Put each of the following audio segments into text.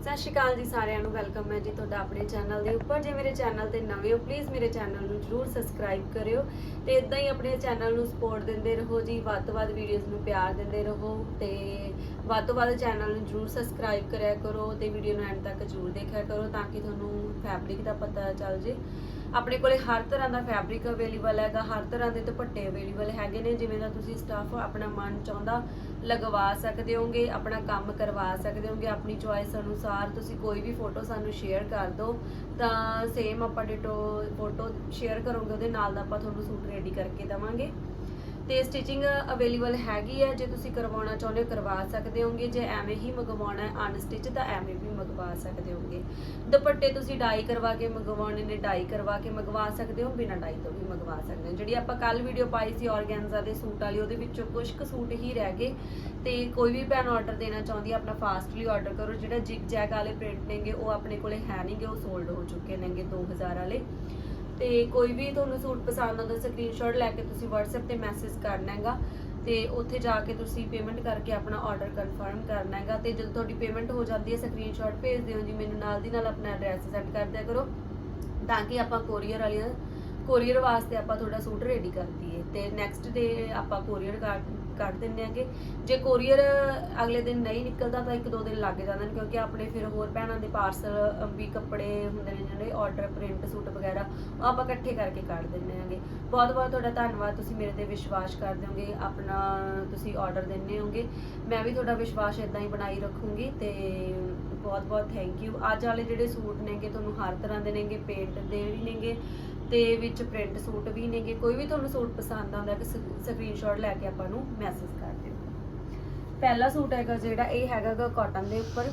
ਸਤਿ ਸ਼੍ਰੀ ਅਕਾਲ ਜੀ ਸਾਰਿਆਂ ਨੂੰ, ਵੈਲਕਮ ਹੈ ਜੀ ਤੁਹਾਡਾ ਆਪਣੇ ਚੈਨਲ ਦੇ ਉੱਪਰ। ਜੇ ਮੇਰੇ ਚੈਨਲ ਤੇ ਨਵੇਂ ਹੋ ਪਲੀਜ਼ ਮੇਰੇ ਚੈਨਲ ਨੂੰ ਜਰੂਰ ਸਬਸਕ੍ਰਾਈਬ ਕਰਿਓ ਤੇ ਇਦਾਂ ਹੀ ਆਪਣੇ ਚੈਨਲ ਨੂੰ ਸਪੋਰਟ ਦਿੰਦੇ ਰਹੋ ਜੀ, ਵੱਧ ਤੋਂ ਵੱਧ ਵੀਡੀਓਜ਼ ਨੂੰ ਪਿਆਰ ਦਿੰਦੇ ਰਹੋ ਤੇ ਵੱਧ ਤੋਂ ਵੱਧ ਚੈਨਲ ਨੂੰ ਜਰੂਰ ਸਬਸਕ੍ਰਾਈਬ ਕਰਿਆ ਕਰੋ ਤੇ ਵੀਡੀਓ ਨੂੰ ਐਂਡ ਤੱਕ ਜਰੂਰ ਦੇਖਿਆ ਕਰੋ ਤਾਂ ਕਿ ਤੁਹਾਨੂੰ ਫੈਬਰਿਕ ਦਾ ਪਤਾ ਚੱਲ ਜੇ। ਆਪਣੇ ਕੋਲੇ ਹਰ ਤਰ੍ਹਾਂ ਦਾ ਫੈਬਰਿਕ ਅਵੇਲੇਬਲ ਹੈਗਾ, ਹਰ ਤਰ੍ਹਾਂ ਦੇ ਦੁਪੱਟੇ ਅਵੇਲੇਬਲ ਹੈਗੇ ਨੇ, ਜਿਵੇਂ ਦਾ ਤੁਸੀਂ ਸਟਾਫ ਆਪਣਾ ਮਨ ਚਾਹੁੰਦਾ ਲਗਵਾ ਸਕਦੇ ਹੋਗੇ, ਆਪਣਾ ਕੰਮ ਕਰਵਾ ਸਕਦੇ ਹੋਗੇ, ਆਪਣੀ ਚੁਆਇਸ ਅਨੁਸਾਰ ਤੁਸੀਂ ਕੋਈ ਵੀ ਫੋਟੋ ਸਾਨੂੰ ਸ਼ੇਅਰ ਕਰ ਦਿਓ, ਤਾਂ ਸੇਮ ਆਪਾਂ ਡਿਟੋ ਫੋਟੋ ਸ਼ੇਅਰ ਕਰੋਗੇ, ਉਹਦੇ ਨਾਲ ਦਾ ਆਪਾਂ ਤੁਹਾਨੂੰ ਸੂਟ ਰੈਡੀ ਕਰਕੇ ਦਵਾਂਗੇ। ਤੇ ਸਟਿਚਿੰਗ ਅਵੇਲੇਬਲ ਹੈਗੀ ਹੈ ਜੇ ਤੁਸੀਂ ਕਰਵਾਉਣਾ ਚਾਹੁੰਦੇ ਹੋ, ਕਰਵਾ ਸਕਦੇ ਹੋਗੇ। ਜੇ ਐਵੇਂ ਹੀ ਮੰਗਵਾਉਣਾ ਹੈ ਅਨਸਟਿਚ ਤਾਂ ਐਵੇਂ ਵੀ ਮੰਗਵਾ ਸਕਦੇ ਹੋਗੇ। ਦੁਪੱਟੇ ਤੁਸੀਂ ਡਾਈ ਕਰਵਾ ਕੇ ਮੰਗਵਾਉਣੇ ਨੇ, ਡਾਈ ਕਰਵਾ ਕੇ ਮੰਗਵਾ ਸਕਦੇ ਹੋ, ਬਿਨਾਂ ਡਾਈ ਤੋਂ ਵੀ ਮੰਗਵਾ ਸਕਦੇ ਹੋ। ਜਿਹੜੀ ਆਪਾਂ ਕੱਲ ਵੀਡੀਓ ਪਾਈ ਸੀ ਆਰਗੈਂਜ਼ਾ ਦੇ ਸੂਟ ਵਾਲੀ, ਉਹਦੇ ਵਿੱਚੋਂ ਕੁਝ ਕੁ ਸੂਟ ਹੀ ਰਹਿ ਗਏ। ਤੇ ਕੋਈ ਵੀ ਭੈਣ ਆਰਡਰ ਦੇਣਾ ਚਾਹੁੰਦੀ ਆਪਣਾ ਫਾਸਟਲੀ ਆਰਡਰ ਕਰੋ। ਜਿਹੜਾ ਜਿਗ ਜੈਗ ਵਾਲੇ ਪ੍ਰਿੰਟ ਨੇਗੇ, ਉਹ ਆਪਣੇ ਕੋਲੇ ਹੈ ਨਹੀਂਗੇ, ਉਹ ਸੋਲਡ ਹੋ ਚੁੱਕੇ ਨੇਗੇ 2000 ਵਾਲੇ। ਤੇ ਕੋਈ ਵੀ ਤੁਹਾਨੂੰ ਸੂਟ ਪਸੰਦ ਆਉਂਦਾ ਸਕਰੀਨਸ਼ਾਟ ਲੈ ਕੇ ਤੁਸੀਂ WhatsApp ਤੇ ਮੈਸੇਜ ਕਰਨਾ ਹੈਗਾ ਤੇ ਉੱਥੇ ਜਾ ਕੇ ਤੁਸੀਂ ਪੇਮੈਂਟ ਕਰਕੇ ਆਪਣਾ ਆਰਡਰ ਕਨਫਰਮ ਕਰਨਾ ਹੈਗਾ ਤੇ ਜਦੋਂ ਤੁਹਾਡੀ ਪੇਮੈਂਟ ਹੋ ਜਾਂਦੀ ਹੈ ਸਕਰੀਨਸ਼ਾਟ ਭੇਜ ਦਿਓ ਜੀ, ਮੈਨੂੰ ਨਾਲ ਦੀ ਨਾਲ ਆਪਣਾ ਐਡਰੈਸ ਸੈਂਡ ਕਰ ਦਿਆ ਕਰੋ ਤਾਂ ਕਿ ਆਪਾਂ ਕੋਰੀਅਰ ਵਾਲੀਆਂ ਕੋਰੀਅਰ ਵਾਸਤੇ ਆਪਾਂ ਤੁਹਾਡਾ ਸੂਟ ਰੈਡੀ ਕਰ ਦਈਏ ਤੇ ਨੈਕਸਟ ਡੇ ਆਪਾਂ ਕੋਰੀਅਰ ਕੱਢ ਕੱਢ ਦਿੰਦੇ ਆਂਗੇ ਜੇ ਕੋਰੀਅਰ ਅਗਲੇ ਦਿਨ ਨਹੀਂ ਨਿਕਲਦਾ ਤਾਂ ਇੱਕ ਦੋ ਦਿਨ ਲੱਗ ਜਾਂਦੇ ਨੇ, ਕਿਉਂਕਿ ਆਪਣੇ ਫਿਰ ਹੋਰ ਭੈਣਾਂ ਦੇ ਪਾਰਸਲ ਵੀ ਕੱਪੜੇ ਹੁੰਦੇ ਨੇ ਜਿਹੜੇ ਆਰਡਰ ਪ੍ਰਿੰਟ ਸੂਟ ਵਗੈਰਾ, ਉਹ ਆਪਾਂ ਇਕੱਠੇ ਕਰਕੇ ਕੱਢ ਦਿੰਦੇ ਆਂਗੇ ਬਹੁਤ ਬਹੁਤ ਤੁਹਾਡਾ ਧੰਨਵਾਦ, ਤੁਸੀਂ ਮੇਰੇ ਤੇ ਵਿਸ਼ਵਾਸ ਕਰਦੇ ਹੋਗੇ, ਆਪਣਾ ਤੁਸੀਂ ਆਰਡਰ ਦਿੰਦੇ ਹੋਗੇ। ਮੈਂ ਵੀ ਤੁਹਾਡਾ ਵਿਸ਼ਵਾਸ ਇਦਾਂ ਹੀ ਬਣਾਈ ਰੱਖੂੰਗੀ ਤੇ ਬਹੁਤ ਬਹੁਤ ਥੈਂਕ ਯੂ ਅੱਜ ਵਾਲੇ ਜਿਹੜੇ ਸੂਟ ਨੇਗੇ, ਤੁਹਾਨੂੰ ਹਰ ਤਰ੍ਹਾਂ ਦੇ ਨੇਗੇ ਪੇਂਟ ਦੇ ਵੀ ਨੇਗੇ। ਤੇ ਵਿੱਚ ਪ੍ਰਿੰਟ ਸੂਟ ਵੀ ਨੇਗੇ, ਕੋਈ ਵੀ ਤੁਹਾਨੂੰ ਸੂਟ ਪਸੰਦ ਆਉਂਦਾ ਕਿ ਸਕਰੀਨਸ਼ਾਟ ਲੈ ਕੇ ਆਪਾਂ ਨੂੰ ਮੈਸੇਜ ਕਰ ਦਿਓ। ਪਹਿਲਾ ਸੂਟ ਹੈਗਾ ਜਿਹੜਾ, ਇਹ ਹੈਗਾਗਾ ਕਾਟਨ ਦੇ ਉੱਪਰ।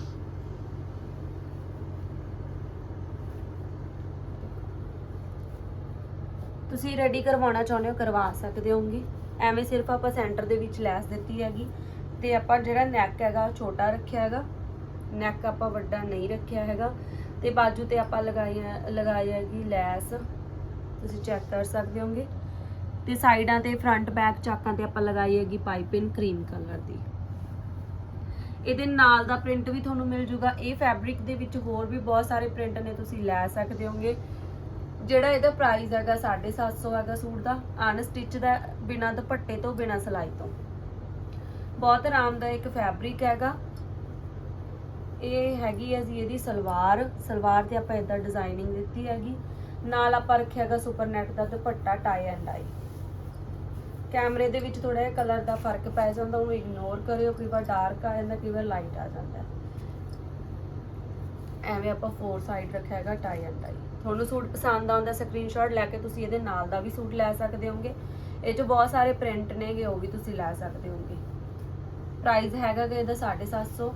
ਤੁਸੀਂ ਰੈਡੀ ਕਰਵਾਉਣਾ ਚਾਹੁੰਦੇ ਹੋ, ਕਰਵਾ ਸਕਦੇ ਹੋਗੇ ਐਵੇਂ ਸਿਰਫ ਆਪਾਂ ਸੈਂਟਰ ਦੇ ਵਿੱਚ ਲੈਸ ਦਿੱਤੀ ਹੈਗੀ। ਤੇ ਆਪਾਂ ਜਿਹੜਾ ਨੈਕ ਹੈਗਾ ਛੋਟਾ ਰੱਖਿਆ ਹੈਗਾ। ਨੈਕ ਆਪਾਂ ਵੱਡਾ ਨਹੀਂ ਰੱਖਿਆ ਹੈਗਾ। ਤੇ ਬਾਜੂ ਤੇ ਆਪਾਂ ਲਗਾਈ ਲਗਾਈ ਹੈਗੀ ਲੈਸ। ਤੁਸੀਂ ਚੈੱਕ ਕਰ ਸਕਦੇ ਹੋਗੇ ਤੇ ਸਾਈਡਾਂ ਤੇ ਫਰੰਟ ਬੈਕ ਚਾਕਾਂ ਤੇ ਆਪਾਂ ਲਗਾਈ ਹੈਗੀ ਪਾਈਪਿੰਗ ਕਰੀਮ ਕਲਰ ਦੀ। ਇਹਦੇ ਨਾਲ ਦਾ ਪ੍ਰਿੰਟ ਵੀ ਤੁਹਾਨੂੰ ਮਿਲ ਜੂਗਾ। ਇਹ ਫੈਬਰਿਕ ਦੇ ਵਿੱਚ ਹੋਰ ਵੀ ਬਹੁਤ ਸਾਰੇ ਪ੍ਰਿੰਟ ਨੇ, ਤੁਸੀਂ ਲੈ ਸਕਦੇ ਹੋਗੇ ਜਿਹੜਾ ਇਹਦਾ ਪ੍ਰਾਈਸ ਹੈਗਾ 750 ਹੈਗਾ ਸੂਟ ਦਾ ਅਨਸਟਿਚ ਦਾ, ਬਿਨਾਂ ਦੁਪੱਟੇ ਤੋਂ, ਬਿਨਾਂ ਸਿਲਾਈ ਤੋਂ। ਬਹੁਤ ਆਰਾਮਦਾਇਕ ਫੈਬਰਿਕ ਹੈਗਾ। ਇਹ ਹੈਗੀ ਹੈ ਜੀ ਇਹਦੀ ਸਲਵਾਰ। ਸਲਵਾਰ ਤੇ ਆਪਾਂ ਇਦਾਂ ਡਿਜ਼ਾਈਨਿੰਗ ਦਿੱਤੀ ਹੈਗੀ। ਨਾਲ ਆਪਾਂ ਰੱਖਿਆ ਹੈਗਾ ਸੁਪਰ ਦਾ ਦੁਪੱਟਾ ਟਾਈ ਐਂਡ ਡਾਈ ਕੈਮਰੇ ਦੇ ਵਿੱਚ ਥੋੜਾ ਜਿਹਾ ਕਲਰ ਦਾ ਫ਼ਰਕ ਪੈ ਜਾਂਦਾ, ਉਹਨੂੰ ਇਗਨੋਰ ਕਰਿਓ, ਕਈ ਵਾਰ ਡਾਰਕ ਆ ਜਾਂਦਾ, ਕਈ ਵਾਰ ਲਾਈਟ ਆ ਜਾਂਦਾ। ਐਵੇਂ ਆਪਾਂ ਫੋਰ ਸਾਈਡ ਰੱਖਿਆ ਹੈਗਾ ਟਾਈ ਐਂਡ ਡਾਈ ਤੁਹਾਨੂੰ ਸੂਟ ਪਸੰਦ ਆਉਂਦਾ ਸਕਰੀਨਸ਼ਾਟ ਲੈ ਕੇ ਤੁਸੀਂ ਇਹਦੇ ਨਾਲ ਦਾ ਵੀ ਸੂਟ ਲੈ ਸਕਦੇ ਹੋਗੇ ਇਹ 'ਚ ਬਹੁਤ ਸਾਰੇ ਪ੍ਰਿੰਟ ਨੇਗੇ, ਉਹ ਵੀ ਤੁਸੀਂ ਲੈ ਸਕਦੇ ਹੋਗੇ ਪ੍ਰਾਈਸ ਹੈਗਾ ਕਿ ਇਹਦਾ 750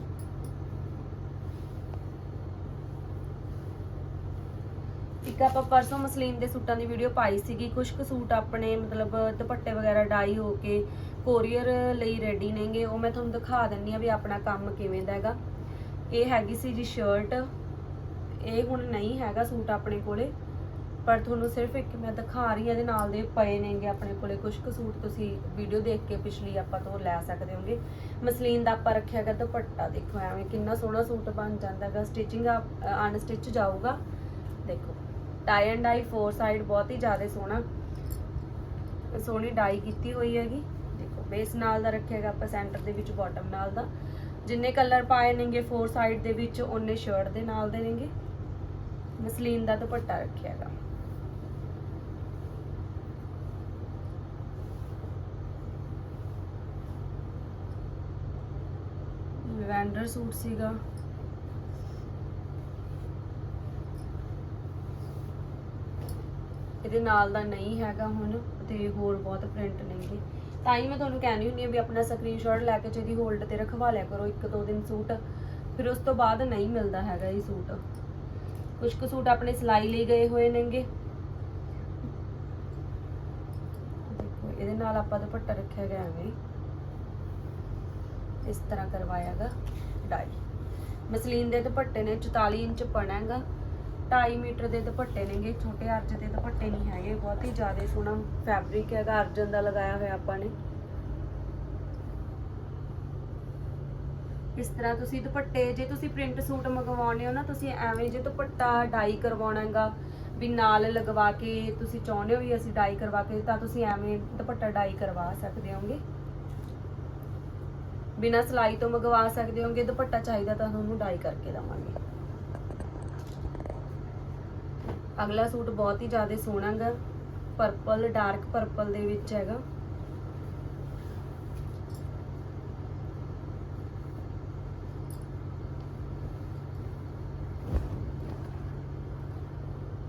ਇੱਕ ਆਪਾਂ ਪਰਸੋਂ ਮਸਲੀਨ ਦੇ ਸੂਟਾਂ ਦੀ ਵੀਡੀਓ ਪਾਈ ਸੀਗੀ। ਕੁਝ ਕੁ ਸੂਟ ਆਪਣੇ ਮਤਲਬ ਦੁਪੱਟੇ ਵਗੈਰਾ ਡਾਈ ਹੋ ਕੇ ਕੋਰੀਅਰ ਲਈ ਰੈਡੀ ਨੇਗੇ। ਉਹ ਮੈਂ ਤੁਹਾਨੂੰ ਦਿਖਾ ਦਿੰਨੀ ਆ ਵੀ ਆਪਣਾ ਕੰਮ ਕਿਵੇਂ ਦਾ ਹੈਗਾ। ਇਹ ਹੈਗੀ ਸੀ ਜੀ ਸ਼ਰਟ ਇਹ ਹੁਣ ਨਹੀਂ ਹੈਗਾ ਸੂਟ ਆਪਣੇ ਕੋਲੇ। ਪਰ ਤੁਹਾਨੂੰ ਸਿਰਫ ਇੱਕ ਮੈਂ ਦਿਖਾ ਰਹੀ ਹਾਂ, ਇਹਦੇ ਨਾਲ ਦੇ ਪਏ ਨੇਗੇ ਆਪਣੇ ਕੋਲੇ ਕੁਝ ਕੁ ਸੂਟ। ਤੁਸੀਂ ਵੀਡੀਓ ਦੇਖ ਕੇ ਪਿਛਲੀ ਆਪਾਂ ਤੋਂ ਲੈ ਸਕਦੇ ਹੋਗੇ। ਮਸਲੀਨ ਦਾ ਆਪਾਂ ਰੱਖਿਆ ਹੈਗਾ ਦੁਪੱਟਾ। ਦੇਖੋ ਐਵੇਂ ਕਿੰਨਾ ਸੋਹਣਾ ਸੂਟ ਬਣ ਜਾਂਦਾ ਹੈਗਾ। ਸਟਿਚਿੰਗ ਅਨਸਟਿਚ ਜਾਊਗਾ। ਦੇਖੋ। Tie and dye four side ਬਹੁਤ ਹੀ ਜ਼ਿਆਦਾ ਸੋਹਣਾ, ਸੋਹਣੀ ਡਾਈ ਕੀਤੀ ਹੋਈ ਹੈਗੀ। ਦੇਖੋ ਬੇਸ ਨਾਲ ਦਾ ਰੱਖਿਆ ਹੈਗਾ ਆਪਾਂ ਸੈਂਟਰ ਦੇ ਵਿੱਚ ਬਾਟਮ ਨਾਲ ਦਾ। ਜਿੰਨੇ ਕਲਰ ਪਾਏ ਨੇਗੇ ਫੋਰ ਸਾਈਡ ਦੇ ਵਿੱਚ ਉਹਨੇ ਸ਼ਰਟ ਦੇ ਨਾਲ ਦੇ ਨੇਗੇ। ਮਸਲੀਨ ਦਾ ਦੁਪੱਟਾ ਰੱਖਿਆ ਹੈਗਾ। ਲਵੈਂਡਰ ਸੂਟ ਸੀਗਾ। ਇਹਦੇ ਨਾਲ ਦਾ ਨਹੀਂ ਹੈਗਾ ਹੁਣ ਤੇ ਹੋਰ ਬਹੁਤ ਪ੍ਰਿੰਟ ਨੇਗੇ। ਤਾਂ ਹੀ ਮੈਂ ਤੁਹਾਨੂੰ ਕਹਿੰਦੀ ਹੁੰਦੀ ਆ ਵੀ ਆਪਣਾ ਸਕਰੀਨਸ਼ਾਟ ਲੈ ਕੇ ਜਿਹਦੀ ਹੋਲਡ ਤੇ ਰਖਵਾ ਲਿਆ ਕਰੋ, ਇੱਕ ਦੋ ਦਿਨ ਸੂਟ। ਫਿਰ ਉਸ ਤੋਂ ਬਾਅਦ ਨਹੀਂ ਮਿਲਦਾ ਹੈਗਾ ਇਹ ਸੂਟ। ਕੁਝ ਕੁ ਸੂਟ ਆਪਣੇ ਸਿਲਾਈ ਲਈ ਗਏ ਹੋਏ ਨੇਗੇ। ਦੇਖੋ, ਇਹਦੇ ਨਾਲ ਆਪਾਂ ਦੁਪੱਟਾ ਰੱਖਿਆ ਗਿਆ ਐਵੇਂ। ਇਸ ਤਰ੍ਹਾਂ ਕਰਵਾਇਆਗਾ ਡਾਈ। ਮਸਲੀਨ ਦੇ ਦੁਪੱਟੇ ਨੇ 44 ਇੰਚ ਪਣਾ ਹੈਗਾ 2.5 ਮੀਟਰ ਦੇ ਦੁਪੱਟੇ ਨੇਗੇ, ਛੋਟੇ ਅਰਜ ਦੇ ਦੁਪੱਟੇ ਨਹੀਂ ਹੈਗੇ, ਬਹੁਤ ਹੀ ਜ਼ਿਆਦਾ ਸੋਹਣਾ ਫੈਬਰਿਕ ਹੈਗਾ, ਅਰਜਨ ਦਾ ਲਗਾਇਆ ਹੋਇਆ ਆਪਾਂ ਨੇ। ਇਸ ਤਰ੍ਹਾਂ ਤੁਸੀਂ ਦੁਪੱਟੇ, ਜੇ ਤੁਸੀਂ ਪ੍ਰਿੰਟ ਸੂਟ ਮੰਗਵਾਉਣੇ ਹੋ ਨਾ, ਤੁਸੀਂ ਐਵੇਂ ਜੇ ਦੁਪੱਟਾ ਡਾਈ ਕਰਵਾਉਣਾ ਹੈਗਾ, ਵੀ ਨਾਲ ਲਗਵਾ ਕੇ ਤੁਸੀਂ ਚਾਹੁੰਦੇ ਹੋ ਵੀ ਅਸੀਂ ਡਾਈ ਕਰਵਾ ਕੇ, ਤਾਂ ਤੁਸੀਂ ਐਵੇਂ ਦੁਪੱਟਾ ਡਾਈ ਕਰਵਾ ਸਕਦੇ ਹੋਗੇ। ਬਿਨਾਂ ਸਿਲਾਈ ਤੋਂ ਮੰਗਵਾ ਸਕਦੇ ਹੋਗੇ, ਦੁਪੱਟਾ ਚਾਹੀਦਾ ਤਾਂ ਤੁਹਾਨੂੰ ਡਾਈ ਕਰਕੇ ਦਵਾਂਗੇ। ਅਗਲਾ ਸੂਟ ਬਹੁਤ ਹੀ ਜ਼ਿਆਦਾ ਸੋਹਣਾ ਗਾ ਪਰਪਲ ਡਾਰਕ ਪਰਪਲ ਦੇ ਵਿੱਚ ਹੈਗਾ।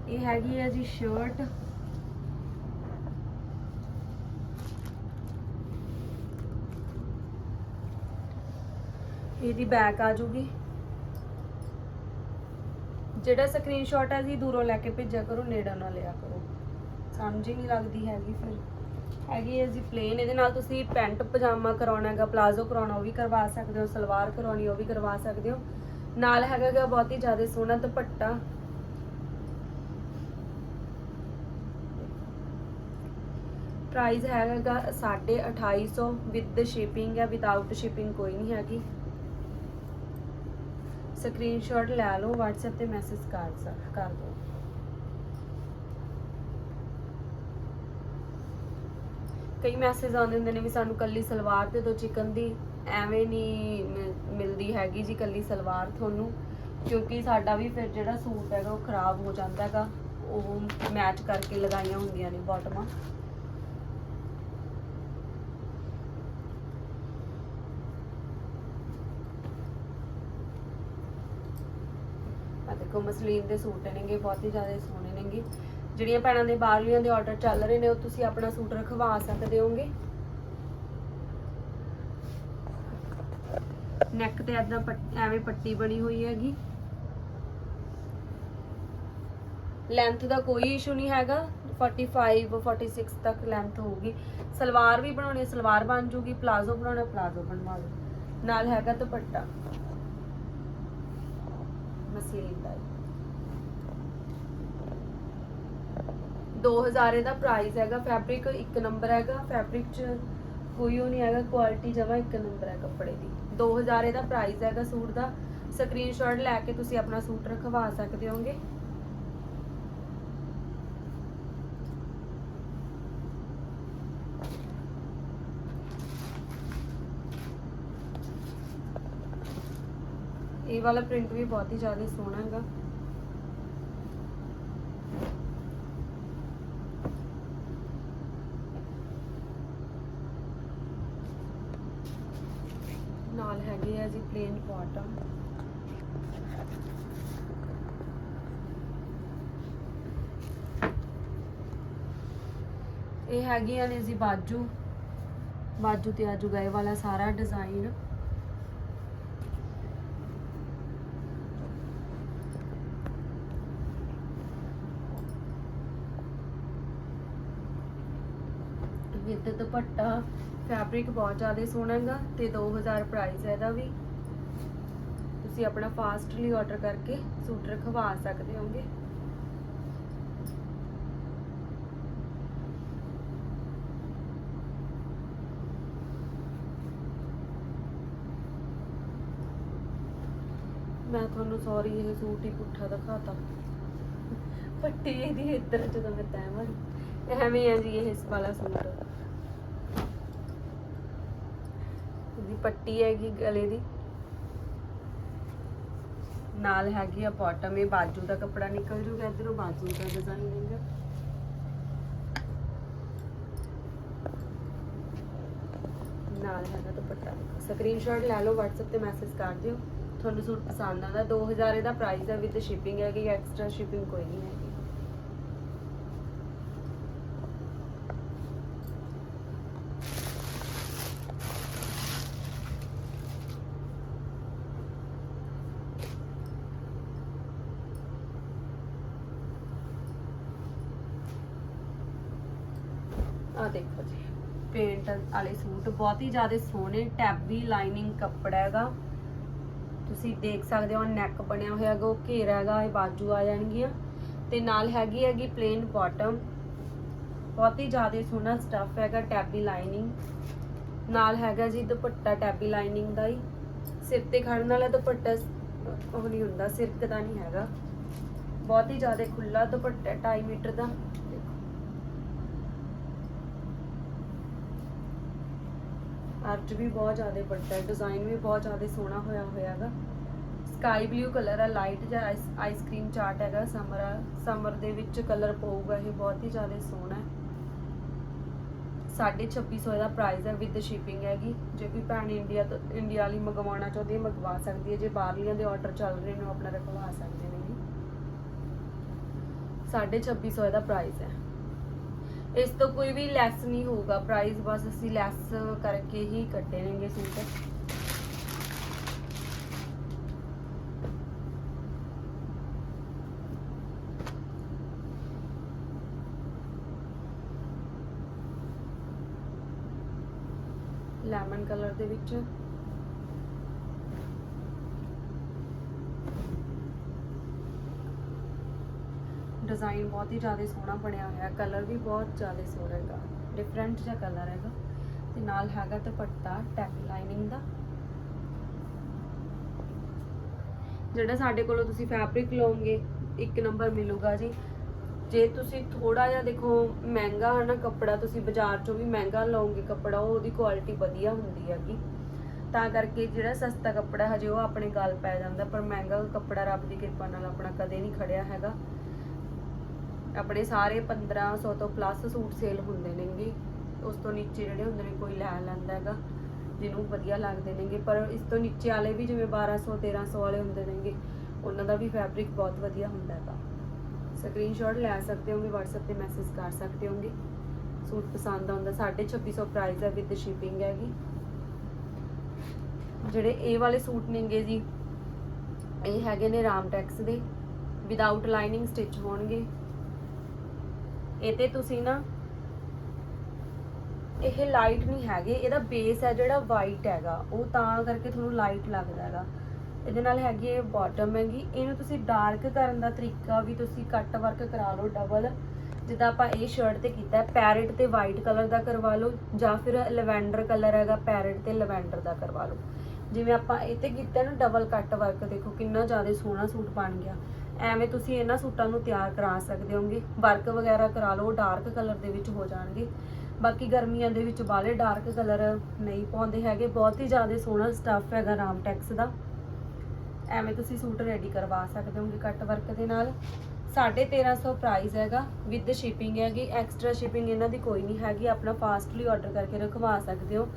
ਇਹ ਹੈਗੀ ਹੈ ਜੀ ਸ਼ਰਟ ਇਹਦੀ ਬੈਕ ਆ ਜੂਗੀ। ਜਿਹੜਾ ਸਕਰੀਨਸ਼ਾਟ ਹੈ ਜੀ ਦੂਰੋਂ ਲੈ ਕੇ ਭੇਜਿਆ ਕਰੋ, ਨੇੜੇ ਨਾ ਲਿਆ ਕਰੋ। ਸਮਝ ਹੀ ਨਹੀਂ ਲੱਗਦੀ ਹੈਗੀ ਫਿਰ। ਹੈਗੀ ਹੈ ਜੀ ਪਲੇਨ ਇਹਦੇ ਨਾਲ ਤੁਸੀਂ ਪੈਂਟ ਪਜਾਮਾ ਕਰਾਉਣਾ ਹੈਗਾ ਪਲਾਜ਼ੋ ਕਰਾਉਣਾ, ਉਹ ਵੀ ਕਰਵਾ ਸਕਦੇ ਹੋ, ਸਲਵਾਰ ਕਰਾਉਣੀ, ਉਹ ਵੀ ਕਰਵਾ ਸਕਦੇ ਹੋ। ਨਾਲ ਹੈਗਾ ਬਹੁਤ ਹੀ ਜ਼ਿਆਦਾ ਸੋਹਣਾ ਦੁਪੱਟਾ। ਪ੍ਰਾਈਸ ਹੈਗਾ 2850 ਵਿਦ ਸ਼ਿਪਿੰਗ ਹੈ ਵਿਦਆਊਟ ਸ਼ਿਪਿੰਗ ਕੋਈ ਨਹੀਂ ਹੈਗੀ। ਸਕਰੀਨਸ਼ਾਟ ਲੈ ਲਓ, WhatsApp ਤੇ ਮੈਸੇਜ ਕਰ ਕਰ ਦਿਓ ਕਈ ਮੈਸੇਜ ਆਉਂਦੇ ਹੁੰਦੇ ਨੇ ਵੀ ਸਾਨੂੰ ਕੱਲੀ ਸਲਵਾਰ ਤੇ ਦਿਓ ਚਿਕਨ ਦੀ ਐਵੇਂ ਨਹੀਂ ਮਿਲਦੀ ਹੈਗੀ ਜੀ ਕੱਲੀ ਸਲਵਾਰ ਤੁਹਾਨੂੰ, ਕਿਉਂਕਿ ਸਾਡਾ ਵੀ ਫਿਰ ਜਿਹੜਾ ਸੂਟ ਹੈਗਾ ਉਹ ਖਰਾਬ ਹੋ ਜਾਂਦਾ ਹੈਗਾ, ਉਹ ਮੈਚ ਕਰਕੇ ਲਗਾਈਆਂ ਹੁੰਦੀਆਂ ਨੇ ਬਾਟਮਾਂ ਦੇਖੋ, ਮਸਲੀਨ ਦੇ ਸੂਟ ਨੇਗੇ, ਬਹੁਤ ਹੀ ਜ਼ਿਆਦਾ ਸੋਹਣੇ ਨੇਗੇ। ਜਿਹੜੀਆਂ ਭੈਣਾਂ ਦੇ ਬਾਹਰਲੀਆਂ ਦੇ ਆਰਡਰ ਚੱਲ ਰਹੇ ਨੇ, ਉਹ ਤੁਸੀਂ ਆਪਣਾ ਸੂਟ ਰਖਵਾ ਸਕਦੇ ਹੋਗੇ? ਨੈਕ ਤੇ ਐਦਾਂ ਐਵੇਂ ਪੱਟੀ ਬਣੀ ਹੋਈ ਹੈਗੀ। ਲੈਂਥ ਦਾ ਕੋਈ ਇਸ਼ੂ ਨਹੀਂ ਹੈਗਾ। 45 46 ਤੱਕ ਲੈਂਥ ਹੋਊਗੀ। ਸਲਵਾਰ ਵੀ ਬਣਾਉਣੀ ਸਲਵਾਰ ਬਣ ਜੂਗੀ, ਪਲਾਜ਼ੋ ਬਣਾਉਣਾ ਪਲਾਜ਼ੋ ਬਣਵਾ ਲਓ। ਨਾਲ ਹੈਗਾ ਦੁਪੱਟਾ। ਮਸਲੀਨ ਦਾ 2000 ਇਹਦਾ ਪ੍ਰਾਈਸ ਹੈਗਾ ਫੈਬਰਿਕ ਇੱਕ ਨੰਬਰ ਹੈਗਾ ਫੈਬਰਿਕ ਚ ਕੋਈ ਉਹ ਨਹੀਂ ਹੈਗਾ ਕੁਆਲਿਟੀ ਜਮਾ ਇੱਕ ਨੰਬਰ ਹੈ ਕੱਪੜੇ ਦੀ। 2000 ਇਹਦਾ ਪ੍ਰਾਈਸ ਹੈਗਾ ਸੂਟ ਦਾ। ਸਕਰੀਨਸ਼ਾਟ ਲੈ ਕੇ ਤੁਸੀਂ ਆਪਣਾ ਸੂਟ ਰਖਵਾ ਸਕਦੇ ਹੋਗੇ। ਇਹ ਵਾਲਾ ਪ੍ਰਿੰਟ ਵੀ ਬਹੁਤ ਹੀ ਜ਼ਿਆਦਾ ਸੋਹਣਾ ਹੈਗਾ। ਨਾਲ ਹੈਗੇ ਆ ਜੀ ਪਲੇਨ ਬਾਟਮ ਇਹ ਹੈਗੀਆਂ ਨੇ ਜੀ ਬਾਜੂ। ਬਾਜੂ ਤੇ ਆਜੂ ਗਏ ਵਾਲਾ ਸਾਰਾ ਡਿਜ਼ਾਈਨ ਵਿਦ ਦੁਪੱਟਾ ਫੈਬਰਿਕ ਬਹੁਤ ਜ਼ਿਆਦਾ ਸੋਹਣਾ ਹੈਗਾ ਤੇ 2000 ਪ੍ਰਾਈਸ ਹੈ ਇਹਦਾ ਵੀ। ਤੁਸੀਂ ਆਪਣਾ ਫਾਸਟਲੀ ਆਰਡਰ ਕਰਕੇ ਸੂਟ ਰਖਵਾ ਸਕਦੇ ਹੋਗੇ। ਮੈਂ ਤੁਹਾਨੂੰ ਸੌਰੀ ਇਹ ਸੂਟ ਹੀ ਪੁੱਠਾ ਦਿਖਾਤਾ। ਪੱਟੀ ਇਹਦੀ ਇੱਧਰ ਜਦੋਂ ਮੈਂ ਤੈਅ ਐਵੇਂ ਆ ਜੀ ਇਹ ਵਾਲਾ ਸੂਟ। ਇਹਦੀ ਪੱਟੀ ਹੈਗੀ ਗਲੇ ਦੀ। ਨਾਲ ਹੈਗੀ ਆ ਬਾਟਮ ਇਹ ਬਾਜੂ ਦਾ ਕੱਪੜਾ ਨਿਕਲ ਜੂਗਾ, ਇਧਰੋਂ ਬਾਜੂ ਦਾ ਡਿਜ਼ਾਈਨ ਹੈਗਾ ਨਾਲ ਹੈਗਾ ਦੁਪੱਟਾ। ਸਕਰੀਨਸ਼ਾਟ ਲੈ ਲਓ, WhatsApp ਤੇ ਮੈਸੇਜ ਕਰ ਦਿਓ। ਤੁਹਾਨੂੰ ਸੂਟ ਪਸੰਦ ਆਉਂਦਾ 2000 ਇਹਦਾ ਪ੍ਰਾਈਸ ਹੈ ਵਿਦ ਸ਼ਿਪਿੰਗ ਹੈਗੀ ਐਕਸਟਰਾ ਸ਼ਿਪਿੰਗ ਕੋਈ ਨਹੀਂ ਹੈਗੀ ਆ ਦੇਖੋ ਜੀ। ਪੇਂਟ ਵਾਲੇ ਸੂਟ ਬਹੁਤ ਹੀ ਜ਼ਿਆਦਾ ਸੋਹਣੇ ਟੈਬੀ ਲਾਈਨਿੰਗ ਕੱਪੜਾ ਹੈਗਾ। ਤੁਸੀਂ ਦੇਖ ਸਕਦੇ ਹੋ ਨੈਕ ਬਣਿਆ ਹੋਇਆ ਹੈਗਾ, ਉਹ ਘੇਰਾ ਹੈਗਾ, ਇਹ ਬਾਜੂ ਆ ਜਾਣਗੀਆਂ। ਤੇ ਨਾਲ ਹੈਗੀ ਹੈਗੀ ਪਲੇਨ ਬਾਟਮ ਬਹੁਤ ਹੀ ਜ਼ਿਆਦਾ ਸੋਹਣਾ ਸਟੱਫ ਹੈਗਾ ਟੈਬੀ ਲਾਈਨਿੰਗ। ਨਾਲ ਹੈਗਾ ਜੀ ਦੁਪੱਟਾ ਟੈਬੀ ਲਾਈਨਿੰਗ ਦਾ ਹੀ। ਸਿਰ ਤੇ ਖੜਨ ਵਾਲਾ ਦੁਪੱਟਾ ਉਹ ਨਹੀਂ ਹੁੰਦਾ ਸਿਰਕ ਦਾ ਨਹੀਂ ਹੈਗਾ। ਬਹੁਤ ਹੀ ਜ਼ਿਆਦਾ ਖੁੱਲਾ ਦੁਪੱਟਾ 2.5 ਮੀਟਰ ਦਾ। ਦੇਖੋ ਅਰਜ ਵੀ ਬਹੁਤ ਜ਼ਿਆਦਾ ਵੱਡਾ ਹੈ ਡਿਜ਼ਾਈਨ ਵੀ ਬਹੁਤ ਜ਼ਿਆਦਾ ਸੋਹਣਾ ਹੋਇਆ ਹੋਇਆ ਹੈਗਾ। ਸਕਾਈ ਬਲੂ ਕਲਰ ਹੈ ਲਾਈਟ ਜਿਹਾ ਆਈਸਕ੍ਰੀਮ ਚਾਰਟ ਹੈਗਾ ਸਮਰ ਸਮਰ ਦੇ ਵਿੱਚ ਕਲਰ ਪਊਗਾ ਇਹ, ਬਹੁਤ ਹੀ ਜ਼ਿਆਦਾ ਸੋਹਣਾ ਹੈ। 2650 ਦਾ ਪ੍ਰਾਈਸ ਹੈ ਵਿਦ ਸ਼ਿਪਿੰਗ ਹੈਗੀ, ਜੇ ਕੋਈ ਭੈਣ ਇੰਡੀਆ ਤੋਂ ਇੰਡੀਆ ਲਈ ਮੰਗਵਾਉਣਾ ਚਾਹੁੰਦੀ ਹੈ, ਮੰਗਵਾ ਸਕਦੀ ਹੈ, ਜੇ ਬਾਹਰਲੀਆਂ ਦੇ ਆਰਡਰ ਚੱਲ ਰਹੇ ਨੇ, ਉਹ ਆਪਣਾ ਰਖਵਾ ਸਕਦੇ ਨੇ ਜੀ। 2650 ਦਾ ਪ੍ਰਾਈਸ ਹੈ। ਇਸ ਤੋਂ ਕੋਈ ਵੀ ਲੈਸ ਨਹੀਂ ਹੋਊਗਾ ਪ੍ਰਾਈਸ ਬਸ ਅਸੀਂ ਲੈਸ ਕਰਕੇ ਹੀ ਕੱਢੇ ਨੇਗੇ ਸੂਟ ਲੈਮਨ ਕਲਰ ਦੇ ਵਿੱਚ ਡਿਜ਼ਾਈਨ ਬਹੁਤ ਹੀ ਜ਼ਿਆਦਾ ਸੋਹਣਾ ਬਣਿਆ ਹੋਇਆ ਕਲਰ ਵੀ ਬਹੁਤ ਜ਼ਿਆਦਾ ਸੋਹਣਾ ਹੈਗਾ। ਡਿਫਰੈਂਟ ਜਿਹਾ ਕਲਰ ਹੈਗਾ। ਤੇ ਨਾਲ ਹੈਗਾ ਦੁਪੱਟਾ ਟੈਪ ਲਾਈਨਿੰਗ ਦਾ। ਜਿਹੜਾ ਸਾਡੇ ਕੋਲੋਂ ਤੁਸੀਂ ਫੈਬਰਿਕ ਲਓਗੇ, ਇੱਕ ਨੰਬਰ ਮਿਲੂਗਾ ਜੀ। ਜੇ ਤੁਸੀਂ ਥੋੜਾ ਜਿਹਾ ਦੇਖੋ ਮਹਿੰਗਾ ਹੈ ਨਾ ਕੱਪੜਾ, ਤੁਸੀਂ ਬਾਜ਼ਾਰ ਚੋਂ ਵੀ ਮਹਿੰਗਾ ਲਓਗੇ ਕੱਪੜਾ, ਉਹ ਉਹਦੀ ਕੁਆਲਿਟੀ ਵਧੀਆ ਹੁੰਦੀ ਹੈਗੀ। ਤਾਂ ਕਰਕੇ ਜਿਹੜਾ ਸਸਤਾ ਕੱਪੜਾ ਹਜੇ ਉਹ ਆਪਣੇ ਗੱਲ ਪੈ ਜਾਂਦਾ, ਪਰ ਮਹਿੰਗਾ ਕੱਪੜਾ ਰੱਬ ਦੀ ਕਿਰਪਾ ਨਾਲ ਆਪਣਾ ਕਦੇ ਨਹੀਂ ਖੜਿਆ ਹੈਗਾ। ਆਪਣੇ ਸਾਰੇ 1500 ਤੋਂ ਪਲੱਸ ਸੂਟ ਸੇਲ ਹੁੰਦੇ ਨੇਗੇ। ਉਸ ਤੋਂ ਨੀਚੇ ਜਿਹੜੇ ਹੁੰਦੇ ਨੇ ਕੋਈ ਲੈ ਲੈਂਦਾ ਹੈਗਾ, ਜਿਹਨੂੰ ਵਧੀਆ ਲੱਗਦੇ ਨੇਗੇ। ਪਰ ਇਸ ਤੋਂ ਨੀਚੇ ਵਾਲੇ ਵੀ ਜਿਵੇਂ 1200 1300 ਵਾਲੇ ਹੁੰਦੇ ਨੇਗੇ, ਉਹਨਾਂ ਦਾ ਵੀ ਫੈਬਰਿਕ ਬਹੁਤ ਵਧੀਆ ਹੁੰਦਾ ਹੈਗਾ। ਸਕਰੀਨਸ਼ਾਟ ਲੈ ਸਕਦੇ ਹੋਗੇ, WhatsApp ਤੇ ਮੈਸੇਜ ਕਰ ਸਕਦੇ ਹੋਗੇ। ਸੂਟ ਪਸੰਦ ਆਉਂਦਾ 2650 ਪ੍ਰਾਈਸ ਹੈ ਵਿਦ ਸ਼ਿਪਿੰਗ ਹੈਗੀ। ਜਿਹੜੇ ਇਹ ਵਾਲੇ ਸੂਟ ਨੇਗੇ ਜੀ, ਇਹ ਹੈਗੇ ਨੇ ਰਾਮ ਟੈਕਸ ਦੇ। ਵਿਦਆਊਟ ਲਾਈਨਿੰਗ ਸਟਿਚ ਹੋਣਗੇ। ਇਹ ਤੇ ਤੁਸੀਂ ਨਾ ਇਹ ਲਾਈਟ ਨਹੀਂ ਹੈਗੇ, ਇਹਦਾ ਬੇਸ ਹੈ ਜਿਹੜਾ ਵਾਈਟ ਹੈਗਾ, ਉਹ ਤਾਂ ਕਰਕੇ ਤੁਹਾਨੂੰ ਲਾਈਟ ਲੱਗਦਾ ਹੈਗਾ। ਇਹਦੇ ਨਾਲ ਹੈਗੀ ਇਹ ਬਾਟਮ ਹੈਗੀ, ਇਹਨੂੰ ਤੁਸੀਂ ਡਾਰਕ ਕਰਨ ਦਾ ਤਰੀਕਾ ਵੀ ਤੁਸੀਂ ਕੱਟ ਵਰਕ ਕਰਾ ਲਓ ਡਬਲ ਜਿੱਦਾਂ ਆਪਾਂ ਇਹ ਸ਼ਰਟ ਤੇ ਕੀਤਾ ਪੈਰਟ ਤੇ ਵਾਈਟ ਕਲਰ ਦਾ ਕਰਵਾ ਲਓ, ਜਾਂ ਫਿਰ ਲੈਵੈਂਡਰ ਕਲਰ ਹੈਗਾ ਪੈਰਟ ਤੇ ਲੈਵੈਂਡਰ ਦਾ ਕਰਵਾ ਲਓ। ਜਿਵੇਂ ਆਪਾਂ ਇਹ ਤੇ ਕੀਤਾ ਨਾ ਡਬਲ ਕੱਟ ਵਰਕ ਦੇਖੋ ਕਿੰਨਾ ਜ਼ਿਆਦਾ ਸੋਹਣਾ ਸੂਟ ਬਣ ਗਿਆ। ਐਵੇਂ ਤੁਸੀਂ ਇਹਨਾਂ ਸੂਟਾਂ ਨੂੰ ਤਿਆਰ ਕਰਾ ਸਕਦੇ ਹੋਗੇ ਵਰਕ ਵਗੈਰਾ ਕਰਾ ਲਓ ਡਾਰਕ ਕਲਰ ਦੇ ਵਿੱਚ ਹੋ ਜਾਣਗੇ। ਬਾਕੀ ਗਰਮੀਆਂ ਦੇ ਵਿੱਚ ਬਾਲੇ ਡਾਰਕ ਕਲਰ ਨਹੀਂ ਪਾਉਂਦੇ ਹੈਗੇ। ਬਹੁਤ ਹੀ ਜ਼ਿਆਦਾ ਸੋਹਣਾ ਸਟੱਫ ਹੈਗਾ ਰਾਮਟੈਕਸ ਦਾ। ਐਵੇਂ ਤੁਸੀਂ ਸੂਟ ਰੈਡੀ ਕਰਵਾ ਸਕਦੇ ਹੋਗੇ ਕੱਟ ਵਰਕ ਦੇ ਨਾਲ। 1350 ਪ੍ਰਾਈਸ ਹੈਗਾ। ਵਿਦ ਸ਼ਿਪਿੰਗ ਹੈਗੀ ਐਕਸਟਰਾ ਸ਼ਿਪਿੰਗ ਇਹਨਾਂ ਦੀ ਕੋਈ ਨਹੀਂ ਹੈਗੀ। ਆਪਣਾ ਫਾਸਟਲੀ ਆਰਡਰ ਕਰਕੇ ਰਖਵਾ ਸਕਦੇ ਹੋ।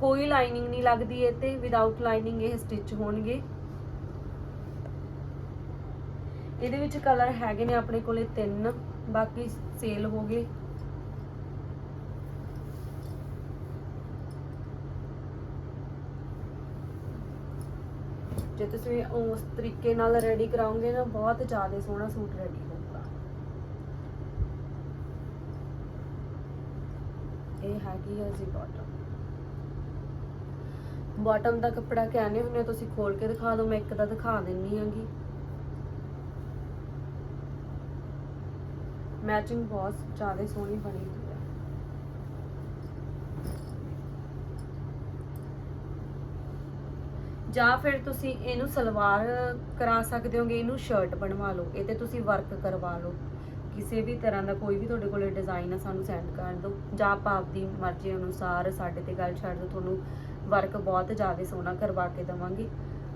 ਕੋਈ ਲਾਈਨਿੰਗ ਨਹੀਂ ਲੱਗਦੀ ਇਹ ਤੇ ਵਿਦਆਊਟ ਲਾਈਨਿੰਗ ਇਹ ਸਟਿਚ ਹੋਣਗੇ। ਇਹਦੇ ਵਿੱਚ ਕਲਰ ਹੈਗੇ ਨੇ ਆਪਣੇ ਕੋਲੇ ਤਿੰਨ ਬਾਕੀ ਸੇਲ ਹੋ ਗਏ। ਜੇ ਤੁਸੀਂ ਉਸ ਤਰੀਕੇ ਨਾਲ ਰੈਡੀ ਕਰਾਓਗੇ ਨਾ ਬਹੁਤ ਜ਼ਿਆਦਾ ਸੋਹਣਾ ਸੂਟ ਰੈਡੀ ਹੋਊਗਾ। ਇਹ ਹੈਗੀ ਹੈ ਜੀ ਬਾਟਮ ਬਾਟਮ ਦਾ ਕੱਪੜਾ ਕਹਿੰਦੇ ਹੁੰਦੇ ਆ, ਤੁਸੀਂ ਖੋਲ ਕੇ ਦਿਖਾ ਦਿਓ ਮੈਂ ਇੱਕ ਦਾ ਦਿਖਾ ਦਿੰਨੀ ਆਂਗੀ ਮੈਚਿੰਗ ਬਹੁਤ ਜ਼ਿਆਦਾ ਸੋਹਣੀ ਬਣੀ ਹੋਈ ਹੈ ਜਾਂ ਫਿਰ ਤੁਸੀਂ ਇਹਨੂੰ ਸਲਵਾਰ ਕਰਾ ਸਕਦੇ ਹੋਗੇ ਇਹਨੂੰ ਸ਼ਰਟ ਬਣਵਾ ਲਓ ਇਹ ਤੇ ਤੁਸੀਂ ਵਰਕ ਕਰਵਾ ਲਓ ਕਿਸੇ ਵੀ ਤਰ੍ਹਾਂ ਦਾ ਕੋਈ ਵੀ ਤੁਹਾਡੇ ਕੋਲੇ ਡਿਜ਼ਾਈਨ ਆ ਸਾਨੂੰ ਸੈਂਡ ਕਰ ਦਿਓ ਜਾਂ ਆਪ ਆਪਦੀ ਮਰਜ਼ੀ ਅਨੁਸਾਰ ਸਾਡੇ ਤੇ ਗੱਲ ਛੱਡ ਦਿਓ ਤੁਹਾਨੂੰ ਵਰਕ ਬਹੁਤ ਜ਼ਿਆਦਾ ਸੋਹਣਾ ਕਰਵਾ ਕੇ ਦਵਾਂਗੇ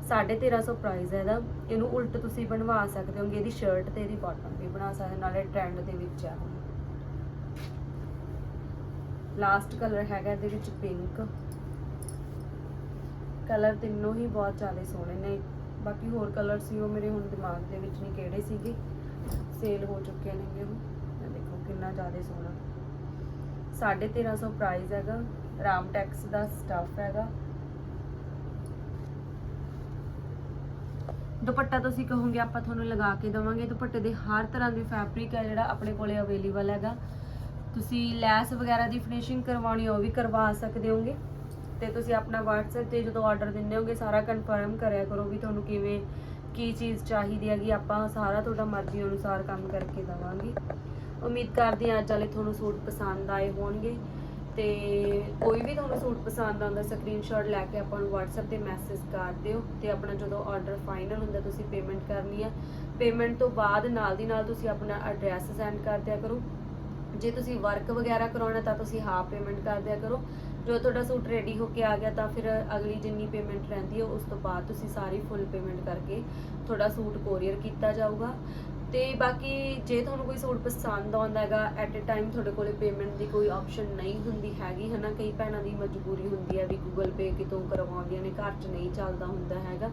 1350 ਪ੍ਰਾਈਸ ਹੈ ਇਹਦਾ। ਇਹਨੂੰ ਉਲਟ ਤੁਸੀਂ ਬਣਵਾ ਸਕਦੇ ਹੋਗੇ, ਇਹਦੀ ਸ਼ਰਟ ਤੇ ਇਹਦੀ ਬਾਟਮ ਵੀ ਬਣਾ ਸਕਦੇ ਨਾਲੇ ਟ੍ਰੈਂਡ ਦੇ ਵਿੱਚ ਆ। ਲਾਸਟ ਕਲਰ ਹੈਗਾ ਇਹਦੇ ਵਿੱਚ ਪਿੰਕ ਕਲਰ ਤਿੰਨੋਂ ਹੀ ਬਹੁਤ ਜ਼ਿਆਦਾ ਸੋਹਣੇ ਨੇ। ਬਾਕੀ ਹੋਰ ਕਲਰ ਸੀ ਉਹ ਮੇਰੇ ਹੁਣ ਦਿਮਾਗ ਦੇ ਵਿੱਚ ਨਹੀਂ ਕਿਹੜੇ ਸੀਗੇ। ਸੇਲ ਹੋ ਚੁੱਕੇ ਨੇਗੇ ਉਹ ਦੇਖੋ ਕਿੰਨਾ ਜ਼ਿਆਦਾ ਸੋਹਣਾ। 1350 ਪ੍ਰਾਈਸ ਹੈਗਾ। ਰਾਮ ਟੈਕਸ ਦਾ ਸਟਫ ਹੈਗਾ। ਦੁਪੱਟਾ ਤੁਸੀਂ ਕਹੋਗੇ ਆਪਾਂ ਤੁਹਾਨੂੰ ਲਗਾ ਕੇ ਦਵਾਂਗੇ। ਦੁਪੱਟੇ ਦੇ ਹਰ ਤਰ੍ਹਾਂ ਦੇ ਫੈਬਰਿਕ ਹੈ ਜਿਹੜਾ ਆਪਣੇ ਕੋਲੇ ਅਵੇਲੇਬਲ ਹੈਗਾ। ਤੁਸੀਂ ਲੈਸ ਵਗੈਰਾ ਦੀ ਫਿਨਿਸ਼ਿੰਗ ਕਰਵਾਉਣੀ ਉਹ ਵੀ ਕਰਵਾ ਸਕਦੇ ਹੋਗੇ। ਤੇ ਤੁਸੀਂ ਆਪਣਾ WhatsApp ਤੇ ਜਦੋਂ ਆਰਡਰ ਦਿੰਦੇ ਹੋਗੇ, ਸਾਰਾ ਕਨਫਰਮ ਕਰਿਆ ਕਰੋ ਵੀ ਤੁਹਾਨੂੰ ਕਿਵੇਂ, ਕੀ ਚੀਜ਼ ਚਾਹੀਦੀ ਹੈਗੀ। ਆਪਾਂ ਸਾਰਾ ਤੁਹਾਡਾ ਮਰਜ਼ੀ ਅਨੁਸਾਰ ਕੰਮ ਕਰਕੇ ਦਵਾਂਗੇ। ਉਮੀਦ ਕਰਦੇ ਹਾਂ ਅੱਜ ਵਾਲੇ ਤੁਹਾਨੂੰ ਸੂਟ ਪਸੰਦ ਆਏ ਹੋਣਗੇ। ਤੇ ਕੋਈ ਵੀ ਤੁਹਾਨੂੰ ਸੂਟ ਪਸੰਦ ਆਉਂਦਾ ਸਕਰੀਨਸ਼ਾਟ ਲੈ ਕੇ ਆਪਾਂ ਨੂੰ WhatsApp ਤੇ ਮੈਸੇਜ ਕਰ ਦਿਓ ਤੇ ਆਪਣਾ ਜਦੋਂ ਆਰਡਰ ਫਾਈਨਲ ਹੁੰਦਾ ਤੁਸੀਂ ਪੇਮੈਂਟ ਕਰਨੀ ਆ। ਪੇਮੈਂਟ ਤੋਂ ਬਾਅਦ ਨਾਲ ਦੀ ਨਾਲ ਤੁਸੀਂ ਆਪਣਾ ਐਡਰੈਸ ਸੈਂਡ ਕਰ ਦਿਆ ਕਰੋ। ਜੇ ਤੁਸੀਂ ਵਰਕ ਵਗੈਰਾ ਕਰਾਉਣਾ ਤਾਂ ਤੁਸੀਂ ਹਾਫ ਪੇਮੈਂਟ ਕਰ ਦਿਆ ਕਰੋ। ਜੋ ਤੁਹਾਡਾ ਸੂਟ ਰੈਡੀ ਹੋ ਕੇ ਆ ਗਿਆ ਤਾਂ ਫਿਰ ਅਗਲੀ ਜਿੰਨੀ ਪੇਮੈਂਟ ਰਹਿੰਦੀ ਹੈ ਉਸ ਤੋਂ ਬਾਅਦ ਤੁਸੀਂ ਸਾਰੀ ਫੁੱਲ ਪੇਮੈਂਟ ਕਰਕੇ ਤੁਹਾਡਾ ਸੂਟ ਕੋਰੀਅਰ ਕੀਤਾ ਜਾਊਗਾ। ਤੇ ਬਾਕੀ ਜੇ ਤੁਹਾਨੂੰ ਕੋਈ ਸੂਟ ਪਸੰਦ ਆਉਂਦਾ ਹੈਗਾ ਐਟ ਅ ਟਾਈਮ ਤੁਹਾਡੇ ਕੋਲੇ ਪੇਮੈਂਟ ਦੀ ਕੋਈ ਆਪਸ਼ਨ ਨਹੀਂ ਹੁੰਦੀ ਹੈਗੀ, ਹਨਾ? ਕਈ ਭੈਣਾਂ ਦੀ ਮਜਬੂਰੀ ਹੁੰਦੀ ਹੈ ਵੀ ਗੂਗਲ ਪੇ ਕਿਤੋਂ ਕਰਵਾਉਂਦੀਆਂ ਨੇ, ਘਰ 'ਚ ਨਹੀਂ ਚੱਲਦਾ ਹੁੰਦਾ ਹੈਗਾ।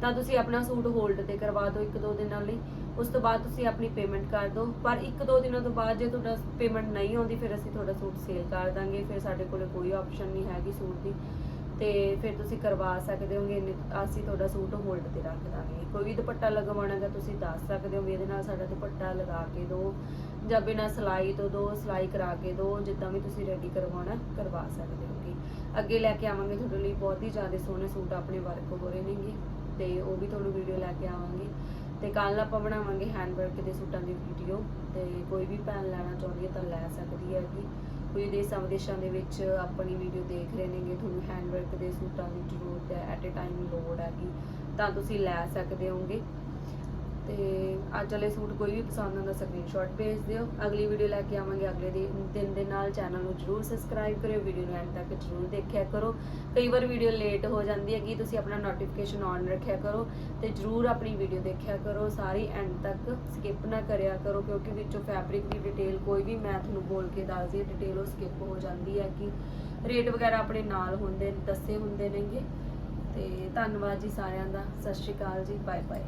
ਤਾਂ ਤੁਸੀਂ ਆਪਣਾ ਸੂਟ ਹੋਲਡ ਤੇ ਕਰਵਾ ਦਿਓ ਇੱਕ ਦੋ ਦਿਨਾਂ ਲਈ। ਉਸ ਤੋਂ ਬਾਅਦ ਤੁਸੀਂ ਆਪਣੀ ਪੇਮੈਂਟ ਕਰ ਦਿਓ। ਪਰ ਇੱਕ ਦੋ ਦਿਨਾਂ ਤੋਂ ਬਾਅਦ ਜੇ ਤੁਹਾਡਾ ਪੇਮੈਂਟ ਨਹੀਂ ਆਉਂਦੀ, ਫਿਰ ਅਸੀਂ ਤੁਹਾਡਾ ਸੂਟ ਸੇਲ ਕਰ ਦਾਂਗੇ। ਫਿਰ ਸਾਡੇ ਕੋਲੇ ਕੋਈ ਆਪਸ਼ਨ ਨਹੀਂ ਹੈਗੀ ਸੂਟ ਦੀ। ਤੇ ਫਿਰ ਤੁਸੀਂ ਕਰਵਾ ਸਕਦੇ ਹੋਗੇ ਅਸੀਂ ਤੁਹਾਡਾ ਸੂਟ ਹੋਲਡ ਤੇ ਰੱਖ ਦਾਂਗੇ। ਕੋਈ ਵੀ ਦੁਪੱਟਾ ਲਗਵਾਉਣਾ ਹੈ ਤੁਸੀਂ ਦੱਸ ਸਕਦੇ ਹੋ ਵੀ ਇਹਦੇ ਨਾਲ ਸਾਡਾ ਦੁਪੱਟਾ ਲਗਾ ਕੇ ਦਿਓ ਜਾਂ ਬਿਨਾਂ ਸਿਲਾਈ ਤੋਂ ਦੋ, ਸਿਲਾਈ ਕਰਾ ਕੇ ਦਿਓ ਜਿੱਦਾਂ ਵੀ ਤੁਸੀਂ ਰੈਡੀ ਕਰਵਾਉਣਾ, ਕਰਵਾ ਸਕਦੇ ਹੋਗੇ। ਅੱਗੇ ਲੈ ਕੇ ਆਵਾਂਗੇ, ਤੁਹਾਡੇ ਲਈ ਬਹੁਤ ਹੀ ਜ਼ਿਆਦਾ ਸੋਹਣੇ ਸੂਟ ਆਪਣੇ ਵਰਕ ਹੋ ਰਹੇ ਨੇਗੇ, ਤੇ ਉਹ ਵੀ ਤੁਹਾਨੂੰ ਵੀਡੀਓ ਲੈ ਕੇ ਆਵਾਂਗੇ। ਤੇ ਕੱਲ ਆਪਾਂ ਬਣਾਵਾਂਗੇ ਹੈਂਡਵਰਕ ਦੇ ਸੂਟਾਂ ਦੀ ਵੀਡੀਓ ਤੇ ਕੋਈ ਵੀ ਭੈਣ ਲੈਣਾ ਚਾਹੁੰਦੀ ਹੈ ਤਾਂ ਲੈ ਸਕਦੀ ਹੈ ਕਿ ਕੋਈ ਦੇਸ਼ਾਂ ਵਿਦੇਸ਼ਾਂ ਦੇ ਵਿੱਚ ਆਪਣੀ ਵੀਡੀਓ ਦੇਖ ਰਹੇ ਨੇਗੇ, ਤੁਹਾਨੂੰ ਹੈਂਡਵਰਕ ਦੇ ਸੂਟਾਂ ਦੀ ਜ਼ਰੂਰਤ ਹੈ ਐਟ ਅ ਟਾਈਮ ਲੋੜ ਹੈਗੀ, ਤਾਂ ਤੁਸੀਂ ਲੈ ਸਕਦੇ ਹੋਗੇ ਤੇ ਅੱਜ ਵਾਲੇ ਸੂਟ ਕੋਈ ਵੀ ਪਸੰਦ ਆਉਂਦਾ ਸਕਰੀਨਸ਼ਾਟ ਭੇਜ ਦਿਓ। ਅਗਲੀ ਵੀਡੀਓ ਲੈ ਕੇ ਆਵਾਂਗੇ, ਅਗਲੇ ਦਿਨ ਦਿਨ ਦੇ ਨਾਲ ਚੈਨਲ ਨੂੰ ਜਰੂਰ ਸਬਸਕ੍ਰਾਈਬ ਕਰਿਓ ਵੀਡੀਓ ਨੂੰ ਐਂਡ ਤੱਕ ਜਰੂਰ ਦੇਖਿਆ ਕਰੋ। ਕਈ ਵਾਰ ਵੀਡੀਓ ਲੇਟ ਹੋ ਜਾਂਦੀ ਹੈਗੀ, ਤੁਸੀਂ ਆਪਣਾ ਨੋਟੀਫਿਕੇਸ਼ਨ ਔਨ ਰੱਖਿਆ ਕਰੋ ਤੇ ਜਰੂਰ ਆਪਣੀ ਵੀਡੀਓ ਦੇਖਿਆ ਕਰੋ। ਸਾਰੀ ਐਂਡ ਤੱਕ ਸਕਿਪ ਨਾ ਕਰਿਆ ਕਰੋ, ਕਿਉਂਕਿ ਵਿੱਚੋਂ ਫੈਬਰਿਕ ਦੀ ਡਿਟੇਲ ਕੋਈ ਵੀ ਮੈਂ ਤੁਹਾਨੂੰ ਬੋਲ ਕੇ ਦੱਸਦੀ ਡਿਟੇਲ ਉਹ ਸਕਿਪ ਹੋ ਜਾਂਦੀ ਹੈ ਕਿ ਰੇਟ ਵਗੈਰਾ ਆਪਣੇ ਨਾਲ ਹੁੰਦੇ, ਦੱਸੇ ਹੁੰਦੇ ਨੇਗੇ। ਤੇ ਧੰਨਵਾਦ ਜੀ ਸਾਰਿਆਂ ਦਾ। ਸਤਿ ਸ਼੍ਰੀ ਅਕਾਲ ਜੀ ਬਾਏ ਬਾਏ